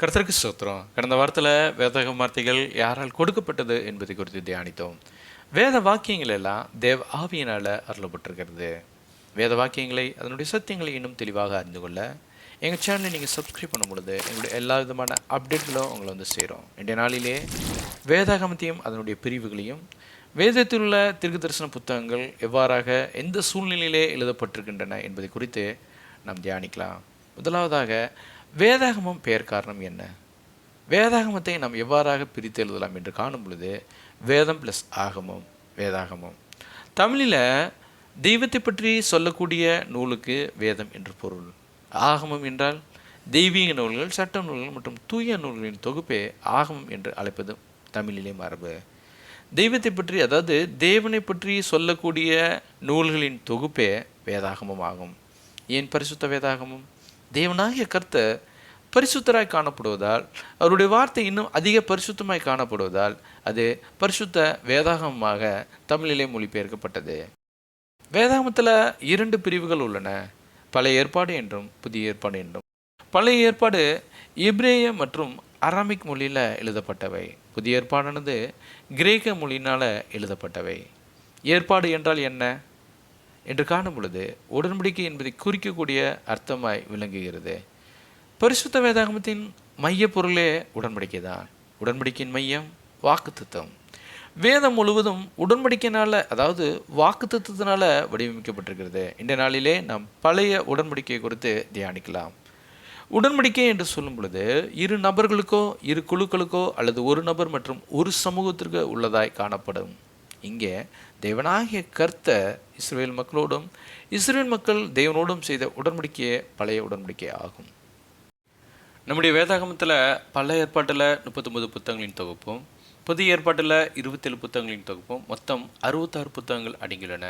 கர்த்தருக்கு ஸ்தோத்திரம். கடந்த வாரத்தில் வேதக வார்த்தைகள் யாரால் கொடுக்கப்பட்டது என்பதை குறித்து தியானித்தோம். வேத வாக்கியங்கள் எல்லாம் தேவ் ஆவியினால் அருளப்பட்டிருக்கிறது. வேத வாக்கியங்களை அதனுடைய சத்தியங்களை இன்னும் தெளிவாக அறிந்து கொள்ள எங்கள் சேனலை நீங்கள் சப்ஸ்கிரைப் பண்ணும் பொழுது எங்களுடைய எல்லா விதமான அப்டேட்களும் உங்களை வந்து சேரும். இன்றைய நாளிலே வேதாகமத்தையும் அதனுடைய பிரிவுகளையும் வேதத்தில் உள்ள திருக்கு தரிசன புத்தகங்கள் எவ்வாறாக எந்த சூழ்நிலையிலே எழுதப்பட்டிருக்கின்றன என்பதை குறித்து நாம் தியானிக்கலாம். முதலாவதாக வேதாகமம் பெயர் காரணம் என்ன? வேதாகமத்தை நாம் எவ்வாறாக பிரித்து எழுதலாம் என்று காணும் பொழுது வேதம் ப்ளஸ் ஆகமம் வேதாகமம். தமிழில் தெய்வத்தை பற்றி சொல்லக்கூடிய நூலுக்கு வேதம் என்று பொருள். ஆகமம் என்றால் தெய்வீக நூல்கள் சட்ட நூல்கள் மற்றும் தூய நூல்களின் தொகுப்பே ஆகமம் என்று அழைப்பது தமிழிலே மரபு. தெய்வத்தை பற்றி அதாவது தேவனை பற்றி சொல்லக்கூடிய நூல்களின் தொகுப்பே வேதாகமம் ஆகும். ஏன் பரிசுத்த வேதாகமம்? தேவனாகிய கர்த்தர் பரிசுத்தராய் காணப்படுவதால் அவருடைய வார்த்தை இன்னும் அதிக பரிசுத்தமாய் காணப்படுவதால் அது பரிசுத்த வேதாகமமாக தமிழிலே மொழிபெயர்க்கப்பட்டது. வேதாகமத்தில் இரண்டு பிரிவுகள் உள்ளன. பழைய ஏற்பாடு என்றும் புதிய ஏற்பாடு என்றும். பழைய ஏற்பாடு இப்ரேய மற்றும் அராமிக் மொழியில் எழுதப்பட்டவை. புதிய ஏற்பாடானது கிரேக்க மொழியினால் எழுதப்பட்டவை. ஏற்பாடு என்றால் என்ன? என்று காணும் பொழுது உடன்படிக்கை என்பதை குறிக்கக்கூடிய அர்த்தமாய் விளங்குகிறது. பரிசுத்த வேதாகமத்தின் மைய பொருளே உடன்படிக்கை தான் உடன்படிக்கையின் மையம் வாக்குத்தம் வேதம் முழுவதும் உடன்படிக்கையினால் அதாவது வாக்குத்தத்தினால வடிவமைக்கப்பட்டிருக்கிறது. இந்த நாளிலே நாம் பழைய உடன்படிக்கை குறித்து தியானிக்கலாம். உடன்படிக்கை என்று சொல்லும் பொழுது இரு நபர்களுக்கோ இரு குழுக்களுக்கோ அல்லது ஒரு நபர் மற்றும் ஒரு சமூகத்திற்கு உள்ளதாய் காணப்படும். இங்கே தேவனாகிய கர்த்த இஸ்ரேல் மக்களோடும் இஸ்ரேல் மக்கள் தேவனோடும் செய்த உடன்படிக்கையே பழைய உடன்படிக்கை ஆகும். நம்முடைய வேதாகமத்தில் பல ஏற்பாட்டில் முப்பத்தொம்பது புத்தகங்களின் தொகுப்பும் புதிய ஏற்பாட்டில் இருபத்தேழு புத்தகங்களின் தொகுப்பும் மொத்தம் அறுபத்தாறு புத்தகங்கள் அடங்கியுள்ளன.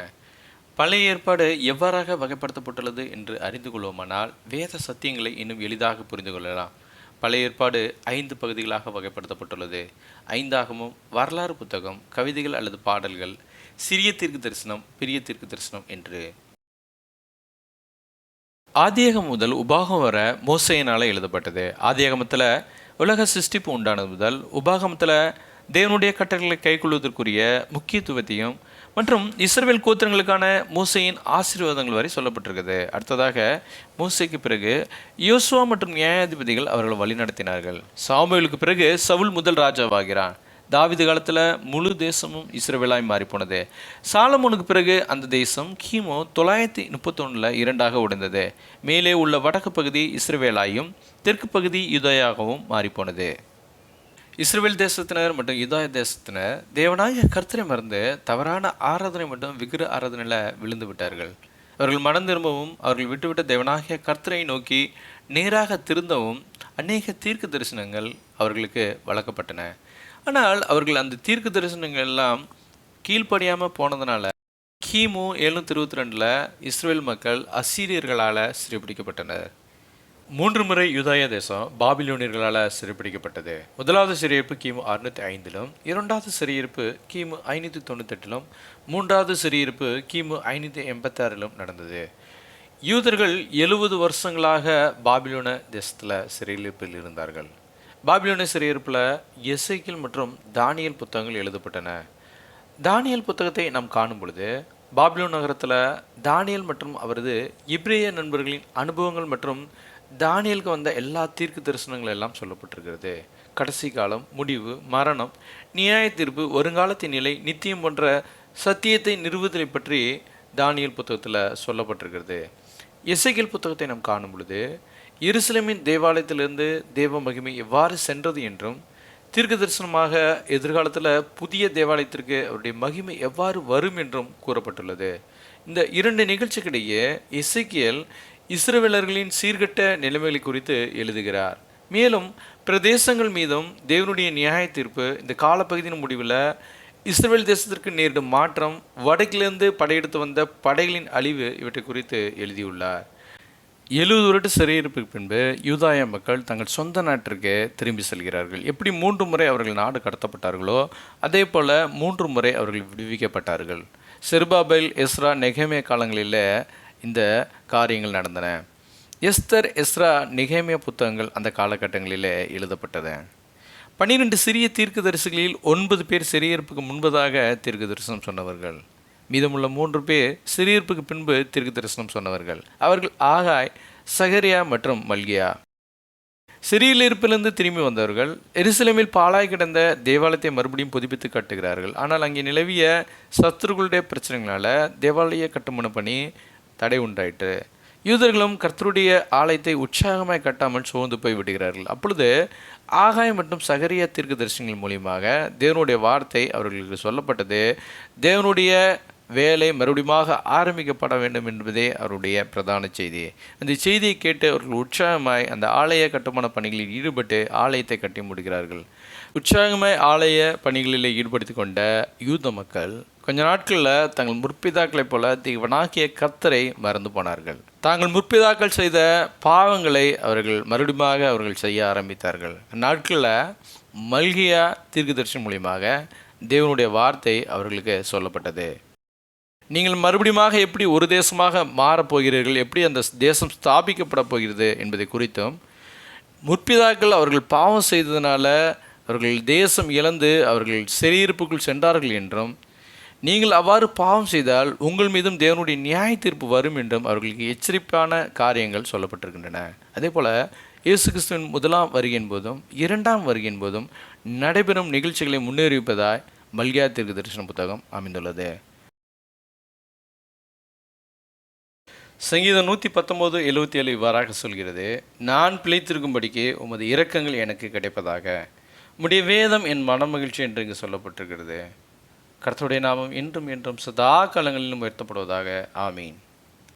பழைய ஏற்பாடு எவ்வாறாக வகைப்படுத்தப்பட்டுள்ளது என்று அறிந்து கொள்வோமானால் வேத சத்தியங்களை இன்னும் எளிதாக புரிந்து கொள்ளலாம். பழைய ஏற்பாடு ஐந்து பகுதிகளாக வகைப்படுத்தப்பட்டுள்ளது. ஐந்தாகமும் வரலாறு புத்தகம் கவிதைகள் அல்லது பாடல்கள் சிறிய தீர்க்கு தரிசனம் பெரிய தீர்க்கு தரிசனம் என்று. ஆதியகம் முதல் உபாகம் வர மோசையினால் எழுதப்பட்டது. ஆதியகமத்தில் உலக சிருஷ்டிப்பு உண்டானது முதல் உபாகமத்தில் தேவனுடைய கட்டளைகளை கைக்கொள்வதற்குரிய முக்கியத்துவத்தையும் மற்றும் இஸ்ரவேல் கோத்திரங்களுக்கான மூசையின் ஆசீர்வாதங்கள் வரை சொல்லப்பட்டிருக்குது. அடுத்ததாக மூசைக்கு பிறகு யோசுவா மற்றும் நியாயாதிபதிகள் அவர்களை வழிநடத்தினார்கள் சாமுவேலுக்கு பிறகு சவுல் முதல் ராஜாவாகிறான். தாவிது காலத்தில் முழு தேசமும் இஸ்ரவேலாய் மாறிப்போனது. சாலமோனுக்கு பிறகு அந்த தேசம் கிமு தொள்ளாயிரத்தி முப்பத்தொன்னில் இரண்டாக உடைந்தது. மேலே உள்ள வடக்கு பகுதி இஸ்ரவேலாயும் தெற்கு பகுதி யுதயாகவும் மாறிப்போனது. இஸ்ரேல் தேசத்தினர் மற்றும் யுதாய தேசத்தினர் தேவனாய கர்த்தரை மறந்து தவறான ஆராதனை மற்றும் விக்கிர ஆராதனையில் விழுந்து விட்டார்கள். அவர்கள் மனம் திரும்பவும் அவர்கள் விட்டுவிட்ட தேவனாகிய கர்த்தரை நோக்கி நேராக திருந்தவும் அநேக தீர்க்க தரிசனங்கள் அவர்களுக்கு வழங்கப்பட்டன. ஆனால் அவர்கள் அந்த தீர்க்க தரிசனங்கள் எல்லாம் கீழ்ப்படியாமல் போனதுனால கிமு எழுநூற்றி இருபத்தி ரெண்டில் இஸ்ரேல் மக்கள் அசீரியர்களால் சிறைபிடிக்கப்பட்டனர். மூன்று முறை யுதாய தேசம் பாபிலோனியர்களால் சிறைப்பிடிக்கப்பட்டது முதலாவது சிறையிருப்பு கிமு அறுநூத்தி ஐந்திலும் இரண்டாவது சிறையிருப்பு கிமு ஐநூற்றி தொண்ணூத்தெட்டிலும் மூன்றாவது சிறையிருப்பு கிமு ஐநூற்றி எண்பத்தாறிலும் நடந்தது. யூதர்கள் எழுபது வருஷங்களாக பாபிலோன தேசத்தில் சிறையிருப்பில் இருந்தார்கள். பாபிலோன சிறையிருப்பில் எசைக்கில் மற்றும் தானியல் புத்தகங்கள் எழுதப்பட்டன. தானியல் புத்தகத்தை நாம் காணும் பொழுது பாபிலோன் நகரத்தில் தானியல் மற்றும் அவரது இப்ரேய நண்பர்களின் அனுபவங்கள் மற்றும் தானியலுக்கு வந்த எல்லா தீர்க்கு தரிசனங்கள் எல்லாம் சொல்லப்பட்டிருக்கிறது. கடைசி காலம் முடிவு மரணம் நியாய தீர்ப்பு வருங்காலத்தின் நிலை நித்தியம் போன்ற சத்தியத்தை நிறுவுதலை பற்றி தானியல் புத்தகத்தில் சொல்லப்பட்டிருக்கிறது. இசைக்கியல் புத்தகத்தை நாம் காணும் பொழுது எருசலேமின் தேவாலயத்திலிருந்து தேவ மகிமை எவ்வாறு சென்றது என்றும் தீர்க்க தரிசனமாக எதிர்காலத்தில் புதிய தேவாலயத்திற்கு அவருடைய மகிமை எவ்வாறு வரும் என்றும் கூறப்பட்டுள்ளது. இந்த இரண்டு நிகழ்ச்சிக்கிடையே இசைக்கியல் இஸ்ரவேலர்களின் சீர்கட்ட நிலைமைகளை குறித்து எழுதுகிறார். மேலும் பிரதேசங்கள் மீதும் தேவனுடைய நியாய தீர்ப்பு இந்த காலப்பகுதியின் முடிவில் இஸ்ரேல் தேசத்திற்கு நேரிடும் மாற்றம் வடக்கிலிருந்து படையெடுத்து வந்த படைகளின் அழிவு இவற்றை குறித்து எழுதியுள்ளார். எழுபது வருட சிறையிருப்புக்கு பின்பு யூதாய மக்கள் தங்கள் சொந்த நாட்டிற்கு திரும்பி செல்கிறார்கள். எப்படி மூன்று முறை அவர்கள் நாடு கடத்தப்பட்டார்களோ அதே போல் மூன்று முறை அவர்கள் விடுவிக்கப்பட்டார்கள். செர்பாபைல் எஸ்ரா நெகமே காலங்களில் இந்த காரியங்கள் நடந்தன. எஸ்தர் எஸ்ரா நிகேமியா புத்தகங்கள் அந்த காலகட்டங்களிலே எழுதப்பட்டது. பன்னிரெண்டு சிறிய தீர்க்கதரிசிகளில் ஒன்பது பேர் சிறியிருப்புக்கு முன்பதாக தீர்க்க தரிசனம் சொன்னவர்கள். மீதமுள்ள மூன்று பேர் சிறியிருப்புக்கு பின்பு தீர்க்க தரிசனம் சொன்னவர்கள். அவர்கள் ஆகாய் சகரியா மற்றும் மல்கியா. சிறியில் இருப்பிலிருந்து திரும்பி வந்தவர்கள். எருசலேமில் பாலாய் கிடந்த தேவாலயத்தை மறுபடியும் புதுப்பித்து கட்டுகிறார்கள். ஆனால் அங்கே நிலவிய சத்துருக்களுடைய பிரச்சனைகளால் தேவாலய கட்டுமான பணி தடை உண்டாயிற்று யூதர்களும் கர்த்தருடைய ஆலயத்தை உற்சாகமாய் கட்டாமல் சோர்ந்து போய் விடுகிறார்கள். அப்பொழுது ஆகாய் மற்றும் சகரிய தீர்க்க தரிசனங்கள் மூலியமாக தேவனுடைய வார்த்தை அவர்களுக்கு சொல்லப்பட்டது. தேவனுடைய வேலை மறுபடியும் ஆரம்பிக்கப்பட வேண்டும் என்பதே அவருடைய பிரதான செய்தி. அந்த செய்தியை கேட்டு அவர்கள் உற்சாகமாய் அந்த ஆலய கட்டுமான பணிகளில் ஈடுபட்டு ஆலயத்தை கட்டி முடிகிறார்கள் உற்சாகமாய் ஆலய பணிகளில் ஈடுபடுத்தி கொண்ட யூத மக்கள் கொஞ்ச நாட்களில் தங்கள் முற்பிதாக்களைப் போல தீவனாக்கிய கத்தரை மறந்து போனார்கள். தாங்கள் முற்பிதாக்கள் செய்த பாவங்களை அவர்கள் மறுபடியும் அவர்கள் செய்ய ஆரம்பித்தார்கள். நாட்களில் மல்கியா தீர்க்கதர்ஷன் மூலியமாக தேவனுடைய வார்த்தை அவர்களுக்கு சொல்லப்பட்டது. நீங்கள் மறுபடியும் எப்படி ஒரு தேசமாக மாறப்போகிறீர்கள் எப்படி அந்த தேசம் ஸ்தாபிக்கப்பட போகிறது என்பதை குறித்தும் முற்பிதாக்கள் அவர்கள் பாவம் செய்ததுனால அவர்கள் தேசம் இழந்து அவர்கள் சிறையிருப்புக்குள் சென்றார்கள் என்றும் நீங்கள் அவ்வாறு பாவம் செய்தால் உங்கள் மீதும் தேவனுடைய நியாய தீர்ப்பு வரும் என்றும் அவர்களுக்கு எச்சரிப்பான காரியங்கள் சொல்லப்பட்டிருக்கின்றன. அதே போல் இயேசு கிறிஸ்துவின் முதலாம் வருகையின் போதும் இரண்டாம் வருகையின் போதும் நடைபெறும் நிகழ்ச்சிகளை முன்னேறிப்பதாய் மல்கியா தீர்க்க தரிசன புத்தகம் அமைந்துள்ளது. சங்கீதம் நூற்றி பத்தொம்போது எழுபத்தி ஏழு இவ்வாறாக சொல்கிறது நான் பிழைத்திருக்கும்படிக்கு உமது இரக்கங்கள் எனக்கு கிடைப்பதாக. உடைய வேதம் என் மனமகிழ்ச்சி என்று இங்கு சொல்லப்பட்டிருக்கிறது. கர்த்தருடைய நாமம் இன்றும் என்றும் சதா காலங்களிலும் உயர்த்தப்படுவதாக. ஆமீன்.